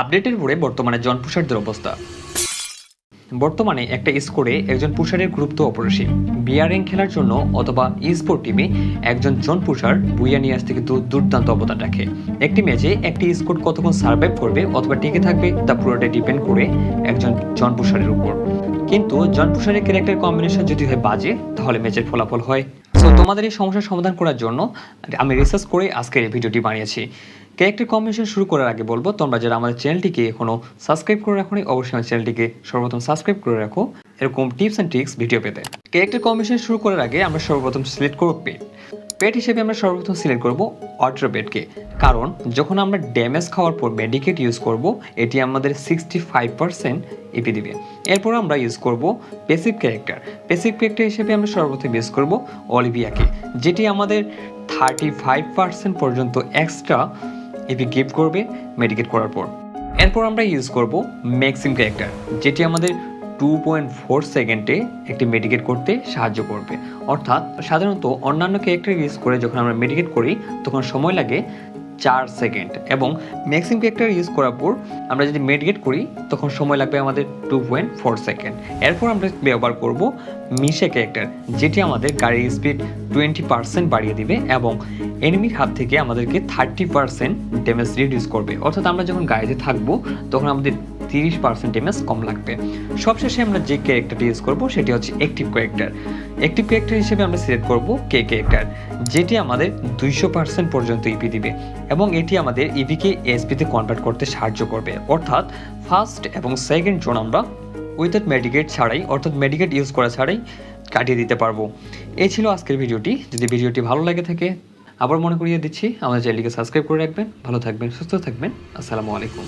আপডেটের পরে বর্তমানে জন পুষারদের অবস্থা। বর্তমানে একটা স্কোরে একজন পুষারের গুরুত্ব অপরিসীম। বিয়ারিং খেলার জন্য অথবা স্পোর্ট টিমে একজন জন পুষার বুইয়া নিয়ে আসতে কিন্তু দুর্দান্ত অবদান রাখে। একটি ম্যাচে একটি স্কোর কতক্ষণ সার্ভাইভ করবে অথবা টিকে থাকবে তা পুরোটাই ডিপেন্ড করে একজন জন পুষারের উপর। কিন্তু জন পুষারের ক্যারেক্টার কম্বিনেশন যদি হয় বাজে, তাহলে ম্যাচের ফলাফল হয় সো তোমাদের এই সমস্যার সমাধান করার জন্য আমি রিসার্চ করে আজকের এই ভিডিওটি বানিয়েছি। ক্যারেক্টার কম্বিনেশন শুরু করার আগে বলব, তোমরা যারা আমাদের চ্যানেলটিকে এখনও সাবস্ক্রাইব করে রাখো অবশ্যই আমার চ্যানেলটিকে সর্বপ্রথম সাবস্ক্রাইব করে রাখো, এরকম টিপস অ্যান্ড ট্রিক্স ভিডিও পেতে। ক্যারেক্টার কম্বিনেশন শুরু করার আগে আমরা সর্বপ্রথম সিলেক্ট করব পেট পেট হিসেবে আমরা সর্বপ্রথম সিলেক্ট করব অল্ট্রা পেটকে। কারণ যখন আমরা ড্যামেজ খাওয়ার পর মেডিকেট ইউজ করব, এটি আমাদের সিক্সটি ফাইভ পার্সেন্ট এপি দিবে। এরপর আমরা ইউজ করব বেসিক ক্যারেক্টার পেসিভ ক্যারেক্টার হিসেবে আমরা সর্বপ্রথম ইউজ করব অলিভিয়াকে যেটি আমাদের থার্টি ফাইভ পার্সেন্ট পর্যন্ত এক্সট্রা এপি গিফট করবে মেডিকেট করার পর। এরপর আমরা ইউজ করব ম্যাক্সিম ক্যারেক্টার যেটি আমাদের টু পয়েন্ট ফোর সেকেন্ডে একটি মেডিকেট করতে সাহায্য করবে। অর্থাৎ সাধারণত অন্যান্য ক্যারেক্টার ইউজ করে যখন আমরা মেডিকেট করি, তখন সময় লাগে চার সেকেন্ড এবং ম্যাক্সিম ক্যারেক্টার ইউজ করার পর আমরা যদি মেডিকেট করি, তখন সময় লাগবে আমাদের টু পয়েন্ট ফোর সেকেন্ড এরপর আমরা ব্যবহার করব মিশে ক্যারেক্টার যেটি আমাদের গাড়ির স্পিড টোয়েন্টি পার্সেন্ট বাড়িয়ে দিবে এবং এনিমির হাত থেকে আমাদেরকে থার্টি পার্সেন্ট ড্যামেজ রিডিউস করবে। অর্থাৎ আমরা যখন গাড়িতে থাকব, তখন আমাদের তিরিশ পার্সেন্ট ড্যামেজ কম লাগবে। সবশেষে আমরা যে ক্যারেক্টারটি ইউজ করব, সেটি হচ্ছে অ্যাক্টিভ ক্যারেক্টার অ্যাক্টিভ ক্যারেক্টার হিসেবে আমরা সিলেক্ট করব কে ক্যারেক্টার যেটি আমাদের দুইশো পার্সেন্ট পর্যন্ত ইপি দিবে এবং এটি আমাদের ইপিকে এসপিতে কনভার্ট করতে সাহায্য করবে। অর্থাৎ ফার্স্ট এবং সেকেন্ড জোন আমরা উইথাউট মেডিকেট ছাড়াই, অর্থাৎ মেডিকেট ইউজ করা ছাড়াই কাটিয়ে দিতে পারব। এই ছিল আজকের ভিডিওটি। যদি ভিডিওটি ভালো লাগে থাকে, আবার মনে করিয়ে দিচ্ছি। আমাদের চ্যানেলটিকে সাবস্ক্রাইব করে রাখবেন। ভালো থাকবেন, সুস্থ থাকবেন। আসসালামু আলাইকুম।